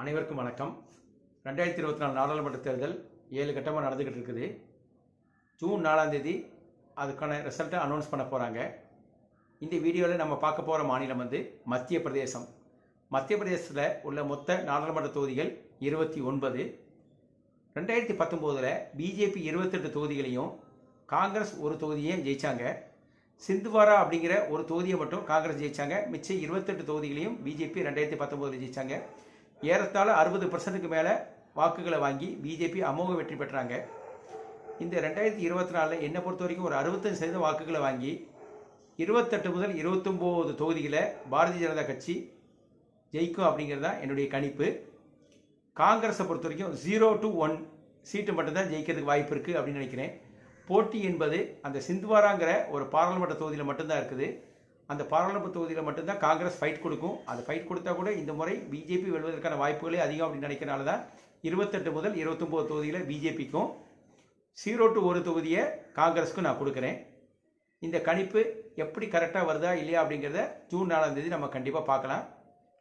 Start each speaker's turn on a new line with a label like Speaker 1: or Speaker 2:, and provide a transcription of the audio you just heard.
Speaker 1: அனைவருக்கும் வணக்கம். ரெண்டாயிரத்தி இருபத்தி நாலு நாடாளுமன்ற தேர்தல் ஏழு கட்டமாக நடந்துக்கிட்டு இருக்குது. ஜூன் நாலாம் தேதி அதுக்கான ரிசல்ட்டை அனௌன்ஸ் பண்ண போகிறாங்க இந்த வீடியோவில் நம்ம பார்க்க போகிற மாநிலம் வந்து மத்திய பிரதேசம். மத்திய பிரதேசத்தில் உள்ள மொத்த நாடாளுமன்ற தொகுதிகள் இருபத்தி ஒன்பது. ரெண்டாயிரத்தி பத்தொம்போதில் பிஜேபி இருபத்தெட்டு தொகுதிகளையும் காங்கிரஸ் ஒரு தொகுதியையும் ஜெயித்தாங்க சிந்துவாரா அப்படிங்கிற ஒரு தொகுதியை மட்டும் காங்கிரஸ் ஜெயிச்சாங்க. மிச்சம் இருபத்தெட்டு தொகுதிகளையும் பிஜேபி ரெண்டாயிரத்தி பத்தொம்போதில் ஜெயிச்சாங்க. ஏறத்தாழ அறுபது பர்சன்ட்டுக்கு மேலே வாக்குகளை வாங்கி பிஜேபி அமோக வெற்றி பெற்றாங்க. இந்த ரெண்டாயிரத்தி இருபத்தி நாலில் என்னை பொறுத்த வரைக்கும் ஒரு அறுபத்தஞ்சு சதவீத வாக்குகளை வாங்கி இருபத்தெட்டு முதல் இருபத்தொம்போது தொகுதிகளை பாரதிய ஜனதா கட்சி ஜெயிக்கும் அப்படிங்கிறது தான் என்னுடைய கணிப்பு. காங்கிரஸை பொறுத்த வரைக்கும் ஜீரோ டு ஒன் சீட்டு மட்டும்தான் ஜெயிக்கிறதுக்கு வாய்ப்பு இருக்குது அப்படின்னு நினைக்கிறேன். போட்டி என்பது அந்த சிந்துவாராங்கிற ஒரு பாராளுமன்ற தொகுதியில் மட்டும்தான் இருக்குது. அந்த பாராளுமன்ற தொகுதியில் மட்டும்தான் காங்கிரஸ் ஃபைட் கொடுக்கும். அது ஃபைட் கொடுத்தா கூட இந்த முறை பிஜேபி வெல்வதற்கான வாய்ப்புகளே அதிகம் அப்படின்னு நினைக்கிறனால தான் இருபத்தெட்டு முதல் இருபத்தொம்போது தொகுதியில் பிஜேபிக்கும் ஜீரோ டு ஒரு தொகுதியை காங்கிரஸுக்கும் நான் கொடுக்குறேன். இந்த கணிப்பு எப்படி கரெக்டாக வருதா இல்லையா அப்படிங்கிறத ஜூன் நாலாம் தேதி நம்ம கண்டிப்பாக பார்க்கலாம்.